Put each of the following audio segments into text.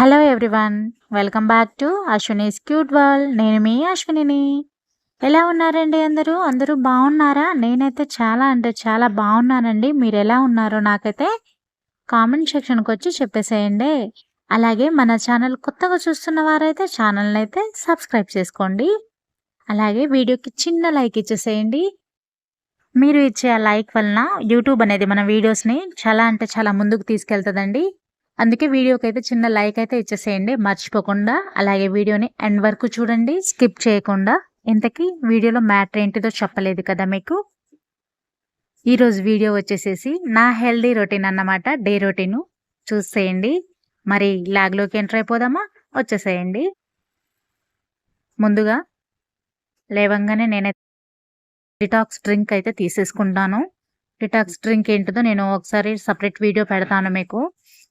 Hello everyone welcome back to Ashwini's cute wall నేను మీ అశ్వినిని. ఎలా ఉన్నారండి అందరూ? అందరూ బాగున్నారా? నేనైతే చాలా అంటే చాలా బాగున్నానండి. మీరు ఎలా ఉన్నారో నాకైతే కామెంట్ సెక్షన్కి వచ్చి చెప్పేసేయండి. అలాగే మన ఛానల్ కొత్తగా చూస్తున్న వారైతే ఛానల్ని అయితే సబ్స్క్రైబ్ చేసుకోండి. అలాగే వీడియోకి చిన్న లైక్ ఇచ్చేసేయండి. మీరు ఇచ్చే ఆ లైక్ వలన యూట్యూబ్ అనేది మన వీడియోస్ని చాలా అంటే చాలా ముందుకు తీసుకెళ్తుందండి. అందుకే వీడియోకి అయితే చిన్న లైక్ అయితే ఇచ్చేసేయండి. మర్చిపోకుండా అలాగే వీడియోని ఎండ్ వరకు చూడండి. స్కిప్ చేయకుండా ఇంతకీ వీడియోలో మ్యాటర్ ఏంటిదో చెప్పలేదు కదా మీకు? ఈరోజు వీడియో వచ్చేసేసి నా హెల్దీ రొటీన్ అన్నమాట. డే రొటీన్ చూసేయండి. మరి లాగ్లోకి ఎంటర్ అయిపోదామా? వచ్చేసేయండి. ముందుగా లేవంగానే నేనైతే డిటాక్స్ డ్రింక్ అయితే తీసేసుకుంటాను. డిటాక్స్ డ్రింక్ ఏంటిదో నేను ఒకసారి సపరేట్ వీడియో పెడతాను మీకు.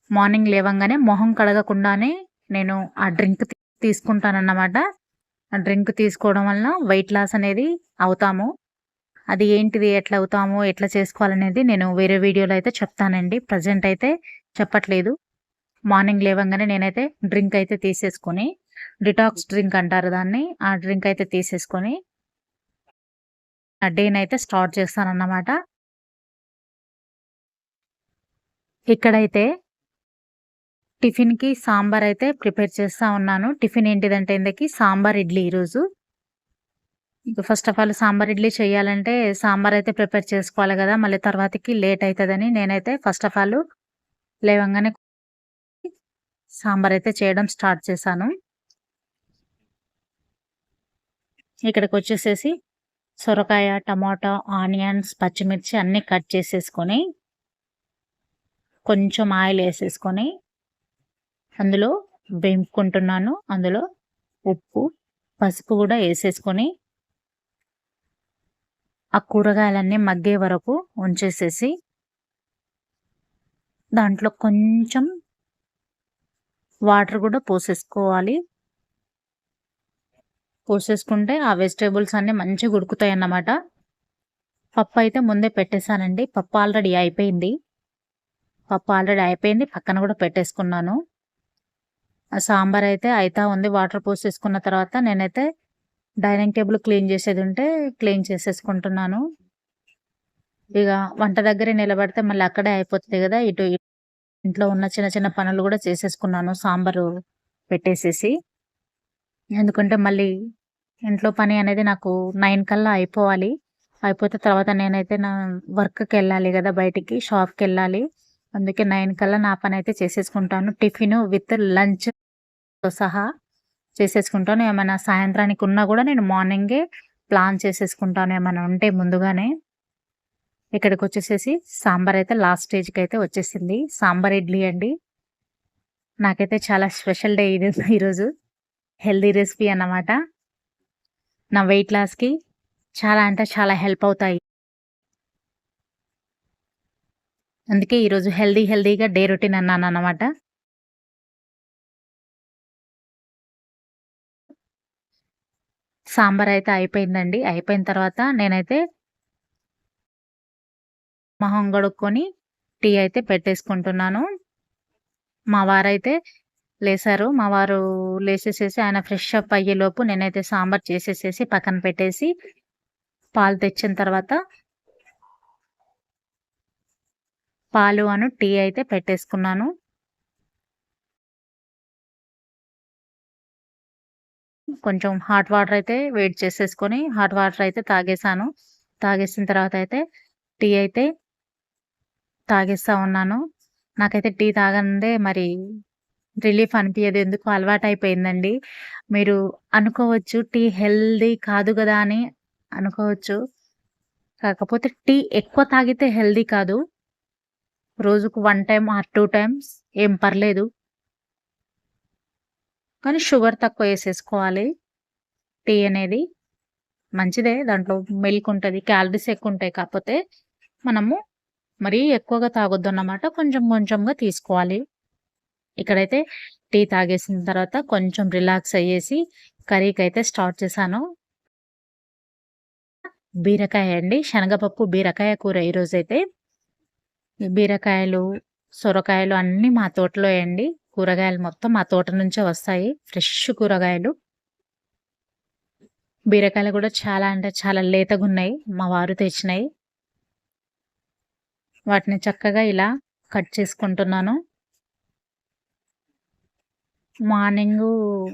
మార్నింగ్ లేవంగానే మొహం కడగకుండానే నేను ఆ డ్రింక్ తీసుకుంటానన్నమాట. ఆ డ్రింక్ తీసుకోవడం వలన వెయిట్ లాస్ అనేది అవుతాము. అది ఏంటిది ఎట్లా అవుతాము ఎట్లా చేసుకోవాలనేది నేను వేరే వీడియోలో అయితే చెప్తానండి. ప్రజెంట్ అయితే చెప్పట్లేదు. మార్నింగ్ లేవంగానే నేనైతే డ్రింక్ అయితే తీసేసుకొని డిటాక్స్ డ్రింక్ అంటారు దాన్ని ఆ డ్రింక్ అయితే తీసేసుకొని ఆ డేనైతే స్టార్ట్ చేస్తానన్నమాట. ఇక్కడైతే టిఫిన్కి సాంబార్ అయితే ప్రిపేర్ చేస్తూ ఉన్నాను. టిఫిన్ ఏంటిదంటే ఇందకి సాంబార్ ఇడ్లీ ఈరోజు. ఇంకా first of all sambar idli చేయాలంటే సాంబార్ అయితే ప్రిపేర్ చేసుకోవాలి కదా మళ్ళీ తర్వాతకి లేట్ అవుతుందని నేనైతే ఫస్ట్ ఆఫ్ ఆల్ లేవంగానే సాంబార్ అయితే చేయడం స్టార్ట్ చేశాను. ఇక్కడికి వచ్చేసేసి సొరకాయ టమాటా ఆనియన్స్ పచ్చిమిర్చి అన్నీ కట్ చేసేసుకొని కొంచెం ఆయిల్ వేసేసుకొని అందులో వేపుకుంటున్నాను. అందులో ఉప్పు పసుపు కూడా వేసేసుకొని ఆ కూరగాయలన్నీ మగ్గే వరకు ఉంచేసేసి దాంట్లో కొంచెం వాటర్ కూడా పోసేసుకోవాలి. పోసేసుకుంటే ఆ వెజిటేబుల్స్ అన్నీ మంచిగా ఉడుకుతాయి అన్నమాట. పప్పు అయితే ముందే పెట్టేశానండి. పప్పు ఆల్రెడీ అయిపోయింది. పప్పు ఆల్రెడీ అయిపోయింది. పక్కన కూడా పెట్టేసుకున్నాను. సాంబార్ అయితే అయితా ఉంది. వాటర్ పోసేసుకున్న తర్వాత నేనైతే డైనింగ్ టేబుల్ క్లీన్ చేసేది ఉంటే క్లీన్ చేసేసుకుంటున్నాను. ఇక వంట దగ్గరే నిలబడితే మళ్ళీ అక్కడే అయిపోతుంది కదా. ఇటు ఇంట్లో ఉన్న చిన్న చిన్న పనులు కూడా చేసేసుకున్నాను. సాంబారు పెట్టేసేసి. ఎందుకంటే మళ్ళీ ఇంట్లో పని అనేది నాకు నైన్ కల్లా అయిపోవాలి. అయిపోతే తర్వాత నేనైతే నా వర్క్కి వెళ్ళాలి కదా బయటికి షాప్కి వెళ్ళాలి. అందుకే నైన్ కల్లా నా పని అయితే చేసేసుకుంటాను. టిఫిన్ విత్ లంచ్ సహా చేసేసుకుంటాను. ఏమైనా సాయంత్రానికి ఉన్నా కూడా నేను మార్నింగే ప్లాన్ చేసేసుకుంటాను ఏమైనా ఉంటే ముందుగానే. ఇక్కడికి వచ్చేసేసి సాంబార్ అయితే లాస్ట్ స్టేజ్కి అయితే వచ్చేసింది. సాంబార్ ఇడ్లీ అండి. నాకైతే చాలా స్పెషల్ డే ఇది ఈరోజు. హెల్దీ రెసిపీ అన్నమాట. నా వెయిట్ లాస్కి చాలా అంటే చాలా హెల్ప్ అవుతాయి. అందుకే ఈరోజు హెల్దీ హెల్దీగా డే రొటీన్ అన్నాను అన్నమాట. సాంబార్ అయితే అయిపోయిందండి. అయిపోయిన తర్వాత నేనైతే మొహం గడుక్కొని టీ అయితే పెట్టేసుకుంటున్నాను. మా వారైతే లేసారు. మా వారు లేసేసేసి ఆయన ఫ్రెష్ అప్ అయ్యేలోపు నేనైతే సాంబార్ చేసేసేసి పక్కన పెట్టేసి పాలు తెచ్చిన తర్వాత పాలు అను టీ అయితే పెట్టేసుకున్నాను. కొంచెం హాట్ వాటర్ అయితే వేడి చేసేసుకొని హాట్ వాటర్ అయితే తాగేసాను. తాగేసిన తర్వాత అయితే టీ అయితే తాగేస్తూ ఉన్నాను. నాకైతే టీ తాగందే మరి రిలీఫ్ అనిపించదు ఎందుకు అలవాటు అయిపోయిందండి మీరు అనుకోవచ్చు టీ హెల్దీ కాదు కదా అని అనుకోవచ్చు. కాకపోతే టీ ఎక్కువ తాగితే హెల్దీ కాదు. రోజుకు one time or two times ఏం పర్లేదు. కానీ షుగర్ తక్కువ వేసేసుకోవాలి. టీ అనేది మంచిదే. దాంట్లో మిల్క్ ఉంటుంది క్యాలరీస్ ఎక్కువ ఉంటాయి కాకపోతే మనము మరీ ఎక్కువగా తాగొద్దు అన్నమాట కొంచెం కొంచెంగా తీసుకోవాలి. ఇక్కడైతే టీ తాగేసిన తర్వాత కొంచెం రిలాక్స్ అయ్యేసి కర్రీకి అయితే స్టార్ట్ చేశాను. బీరకాయ అండి. శనగపప్పు బీరకాయ కూర ఈరోజైతే బీరకాయలు సొరకాయలు అన్నీ మా తోటలో అండి కూరగాయలు మొత్తం మా తోట నుంచే వస్తాయి. ఫ్రెష్ కూరగాయలు. బీరకాయలు కూడా చాలా అంటే చాలా లేతగా ఉన్నాయి మా వారు తెచ్చినాయి. వాటిని చక్కగా ఇలా కట్ చేసుకుంటున్నాను. మార్నింగు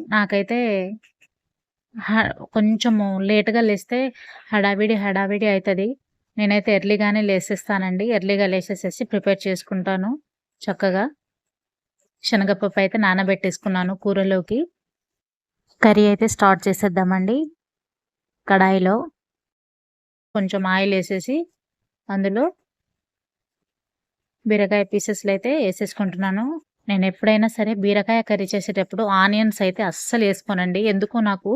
నాకైతే కొంచెము లేట్గా లేస్తే హడావిడి హడావిడి అవుతుంది నేనైతే ఎర్లీగానే లేసేస్తానండి. ఎర్లీగా లేసేసేసి ప్రిపేర్ చేసుకుంటాను చక్కగా. శనగపప్పు అయితే నానబెట్టేసుకున్నాను కూరలోకి. కర్రీ అయితే స్టార్ట్ చేసేద్దామండి. కడాయిలో కొంచెం ఆయిల్ వేసేసి అందులో బీరకాయ పీసెస్లు అయితే వేసేసుకుంటున్నాను. నేను ఎప్పుడైనా సరే బీరకాయ కర్రీ చేసేటప్పుడు ఆనియన్స్ అయితే అస్సలు వేసుకోనండి. ఎందుకో నాకు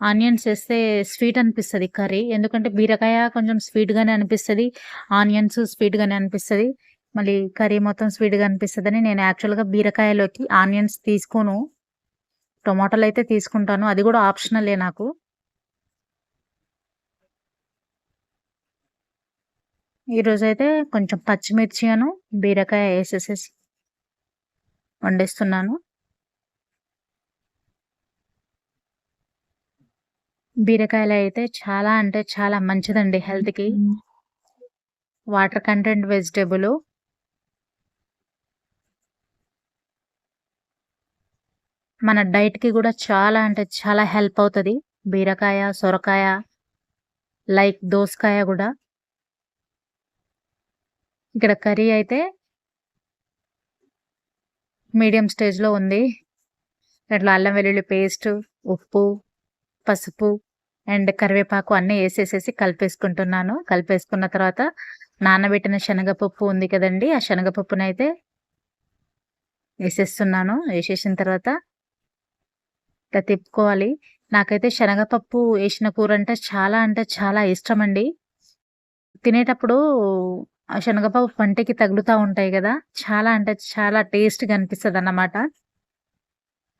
ఆనియన్స్ వేస్తే స్వీట్ అనిపిస్తుంది కర్రీ. ఎందుకంటే బీరకాయ కొంచెం స్వీట్గానే అనిపిస్తుంది ఆనియన్స్ స్వీట్గానే అనిపిస్తుంది. మళ్ళీ కర్రీ మొత్తం స్వీట్గా అనిపిస్తుంది అని నేను యాక్చువల్గా బీరకాయలోకి ఆనియన్స్ తీసుకోను. టొమాటోలు అయితే తీసుకుంటాను. అది కూడా ఆప్షనలే నాకు. ఈరోజు అయితే కొంచెం పచ్చిమిర్చి అను బీరకాయ వేసేసేసి వండేస్తున్నాను. బీరకాయలు అయితే చాలా అంటే చాలా మంచిదండి హెల్త్కి. Water content vegetable. మన డైట్కి కూడా చాలా అంటే చాలా హెల్ప్ అవుతుంది. బీరకాయ సొరకాయ లైక్ దోసకాయ కూడా. ఇక్కడ కర్రీ అయితే మీడియం స్టేజ్లో ఉంది. ఇట్లా అల్లం వెల్లుల్లి పేస్ట్ ఉప్పు పసుపు అండ్ కరివేపాకు అన్నీ వేసేసేసి కలిపేసుకుంటున్నాను. కలిపేసుకున్న తర్వాత నానబెట్టిన శనగపప్పు ఉంది కదండి ఆ శనగపప్పునైతే వేసేస్తున్నాను. వేసేసిన తర్వాత ఇట్లా తిప్పుకోవాలి. నాకైతే శనగపప్పు వేసిన కూర అంటే చాలా అంటే చాలా ఇష్టం అండి తినేటప్పుడు ఆ శనగపప్పు పంటకి తగులుతూ ఉంటాయి కదా చాలా అంటే చాలా టేస్ట్గా అనిపిస్తుంది అన్నమాట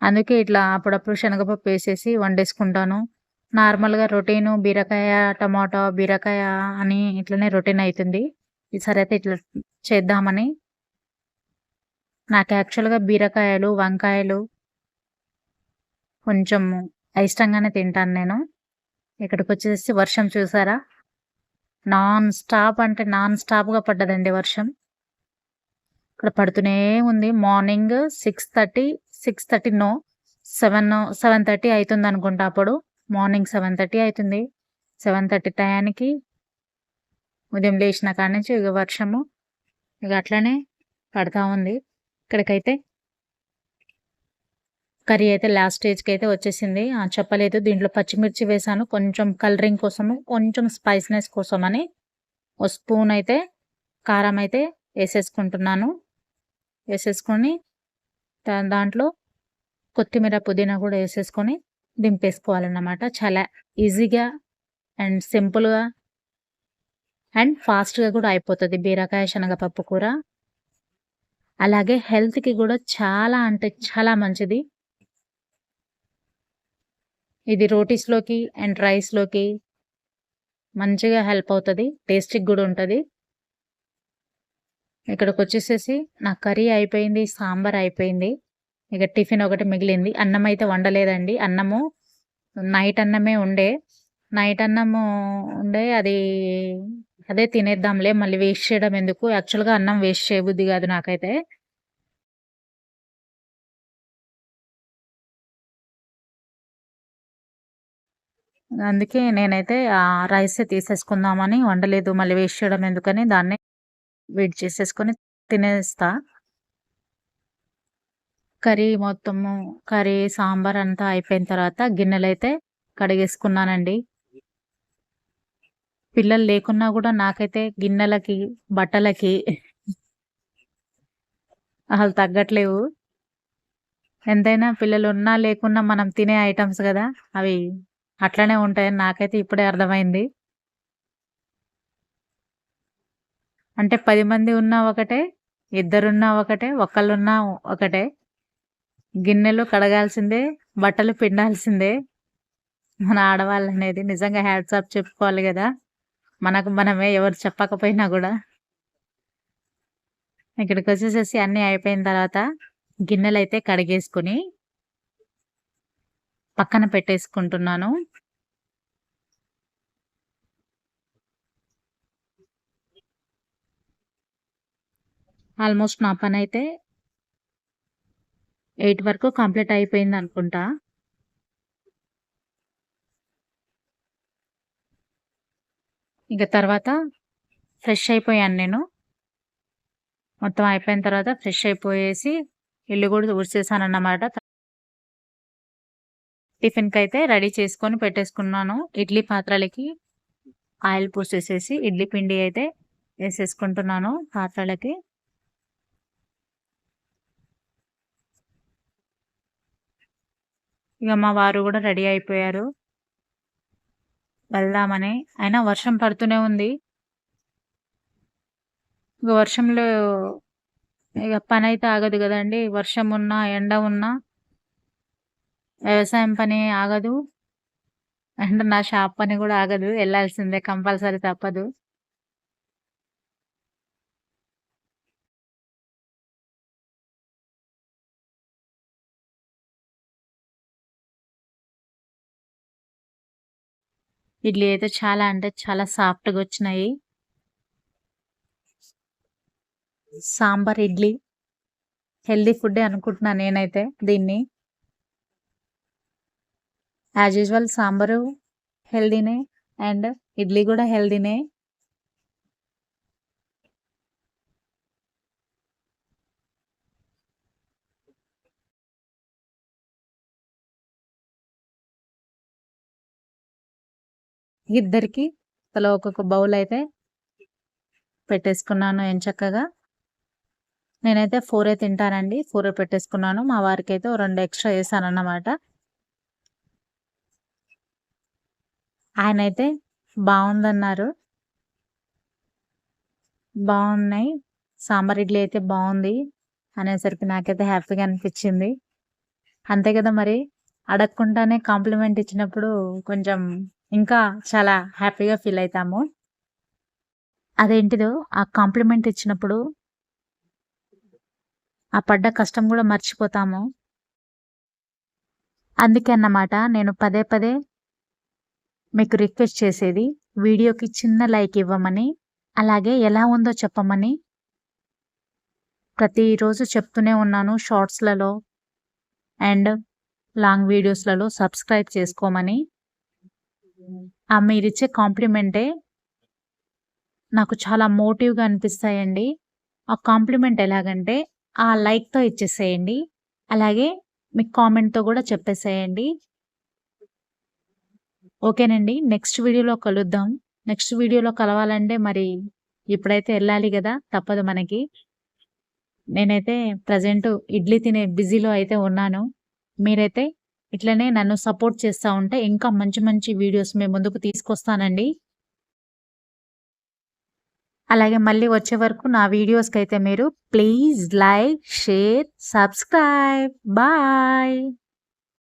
అందుకే ఇట్లా అప్పుడప్పుడు శనగపప్పు వేసేసి వండేసుకుంటాను. నార్మల్గా రొటీను బీరకాయ టమాటో బీరకాయ అని ఇట్లనే రొటీన్ అవుతుంది ఈసారి అయితే ఇట్లా చేద్దామని. నాకు యాక్చువల్గా బీరకాయలు వంకాయలు కొంచెం ఇష్టంగానే తింటాను నేను. ఇక్కడికి వచ్చేసి వర్షం చూసారా? నాన్ స్టాప్ అంటే నాన్ స్టాప్గా పడ్డదండి వర్షం. ఇక్కడ పడుతూనే ఉంది. Morning six thirty six thirty no seven seven thirty అవుతుంది అనుకుంటా అప్పుడు. మార్నింగ్ సెవెన్ థర్టీ అవుతుంది సెవెన్ థర్టీ టయానికి ఉదయం లేచిన కాడి నుంచి ఇక వర్షము. ఇక అట్లనే పడతా ఉంది. ఇక్కడికైతే కర్రీ అయితే లాస్ట్ స్టేజ్కి అయితే వచ్చేసింది. చెప్పలేదు. దీంట్లో పచ్చిమిర్చి వేసాను. కొంచెం కలరింగ్ కోసము కొంచెం స్పైస్నెస్ కోసం అని ఒక స్పూన్ అయితే కారం అయితే వేసేసుకుంటున్నాను. వేసేసుకొని దాంట్లో కొత్తిమీర పుదీనా కూడా వేసేసుకొని దింపేసుకోవాలన్నమాట. చాలా ఈజీగా అండ్ సింపుల్గా అండ్ ఫాస్ట్గా కూడా అయిపోతుంది. బీరకాయ శనగపప్పు కూర. అలాగే హెల్త్కి కూడా చాలా అంటే చాలా మంచిది. ఇది రోటీస్లోకి అండ్ రైస్లోకి మంచిగా హెల్ప్ అవుతుంది. టేస్టీకి కూడా ఉంటుంది. ఇక్కడికి వచ్చేసేసి నా కర్రీ అయిపోయింది సాంబార్ అయిపోయింది. ఇక టిఫిన్ ఒకటి మిగిలింది. అన్నం అయితే వండలేదండి. అన్నము నైట్ అన్నమే ఉండే. నైట్ అన్నము ఉండే అది అదే తినేద్దాంలే. మళ్ళీ వేస్ట్ చేయడం ఎందుకు? యాక్చువల్గా అన్నం వేస్ట్ చేయబుద్ది కాదు నాకైతే. అందుకే నేనైతే ఆ రైస్ తీసేసుకుందామని వండలేదు. మళ్ళీ వేస్ట్ చేయడం ఎందుకని దాన్ని వెయిట్ చేసేసుకొని తినేస్తా. కర్రీ మొత్తము కర్రీ సాంబార్ అంతా అయిపోయిన తర్వాత గిన్నెలు అయితే కడిగేసుకున్నానండి. పిల్లలు లేకున్నా కూడా నాకైతే గిన్నెలకి బట్టలకి అసలు తగ్గట్లేవు. ఎంతైనా పిల్లలు ఉన్నా లేకున్నా మనం తినే ఐటమ్స్ కదా అవి అట్లనే ఉంటాయని నాకైతే ఇప్పుడే అర్థమైంది. అంటే పది మంది ఉన్నా ఒకటే ఇద్దరున్నా ఒకటే ఒకళ్ళున్నా ఒకటే. గిన్నెలు కడగాల్సిందే బట్టలు పిండాల్సిందే. మన ఆడవాళ్ళు అనేది నిజంగా హ్యాట్సాప్ చెప్పుకోవాలి కదా. మనకు మనమే ఎవరు చెప్పకపోయినా కూడా. ఇక్కడికి వచ్చేసేసి అన్నీ అయిపోయిన తర్వాత గిన్నెలైతే కడిగేసుకొని పక్కన పెట్టేసుకుంటున్నాను. ఆల్మోస్ట్ నా పన్ అయితే ఎయిట్ వరకు కంప్లీట్ అయిపోయింది అనుకుంటా ఇంక తర్వాత ఫ్రెష్ అయిపోయాను నేను. మొత్తం అయిపోయిన తర్వాత ఫ్రెష్ అయిపోయేసి ఇల్లు కూడా పూసేసాను అన్నమాట టిఫిన్కి అయితే రెడీ చేసుకొని పెట్టేసుకున్నాను. ఇడ్లీ పాత్రలకి ఆయిల్ పూసేసేసి ఇడ్లీ పిండి అయితే వేసేసుకుంటున్నాను పాత్రలకి. ఇక మా వారు కూడా రెడీ అయిపోయారు. వెళ్దామని. అయినా వర్షం పడుతూనే ఉంది. ఇక వర్షంలో ఇక అయితే ఆగదు కదండి వర్షం ఉన్నా, ఎండ ఉన్నా వ్యవసాయం పని ఆగదు. అండ్ నా షాప్ పని కూడా ఆగదు. వెళ్ళాల్సిందే కంపల్సరీ తప్పదు. ఇడ్లీ అయితే చాలా అంటే చాలా సాఫ్ట్‌గా వచ్చినాయి. సాంబార్ ఇడ్లీ. హెల్దీ ఫుడ్డే అనుకుంటున్నా నేనైతే దీన్ని. యాజ్ యూజువల్ సాంబారు హెల్దీనే అండ్ ఇడ్లీ కూడా హెల్దీనే ఇద్దరికి తల ఒక్కొక్క బౌల్ అయితే పెట్టేసుకున్నాను ఎంచక్కగా. నేనైతే ఫోరే తింటానండి. ఫోరే పెట్టేసుకున్నాను. మా వారికి అయితే రెండు ఎక్స్‌ట్రా ఏసానన్నమాట. ఆయనైతే బాగుందన్నారు బాగున్నాయి సాంబార్ ఇడ్లీ అయితే బాగుంది అనేసరికి నాకైతే హ్యాపీగా అనిపించింది అంతే కదా మరి! అడగకుండానే కాంప్లిమెంట్ ఇచ్చినప్పుడు కొంచెం ఇంకా చాలా హ్యాపీగా ఫీల్ అవుతాము అదేంటిదో ఆ కాంప్లిమెంట్ ఇచ్చినప్పుడు ఆ పడ్డ కష్టం కూడా మర్చిపోతాము. అందుకే అన్నమాట నేను పదే పదే మీకు రిక్వెస్ట్ చేసేది. వీడియోకి చిన్న లైక్ ఇవ్వమని, అలాగే ఎలా ఉందో చెప్పమని. ప్రతిరోజు చెప్తూనే ఉన్నాను షార్ట్స్‌లలో అండ్ లాంగ్ వీడియోస్‌లలో సబ్స్క్రైబ్ చేసుకోమని. ఆ మీరిచ్చే కాంప్లిమెంటే నాకు చాలా మోటివ్‌గా అనిపిస్తాయండి. ఆ కాంప్లిమెంట్ ఎలాగంటే ఆ లైక్‌తో ఇచ్చేసేయండి. అలాగే మీ కామెంట్‌తో కూడా చెప్పేసేయండి. ఓకేనండి. నెక్స్ట్ వీడియోలో కలుద్దాం. నెక్స్ట్ వీడియోలో కలవాలంటే మరి ఇప్పుడైతే వెళ్ళాలి కదా తప్పదు మనకి. నేనైతే ప్రెజెంట్ ఇడ్లీ తినే బిజీలో అయితే ఉన్నాను. మీరైతే ఇట్లనే నన్ను సపోర్ట్ చేస్తా ఉంటే ఇంకా మంచి మంచి వీడియోస్ మేము ముందుకు తీసుకొస్తానండి. అలాగే మళ్ళీ వచ్చే వరకు నా వీడియోస్‌కైతే మీరు please like, share, subscribe. Bye.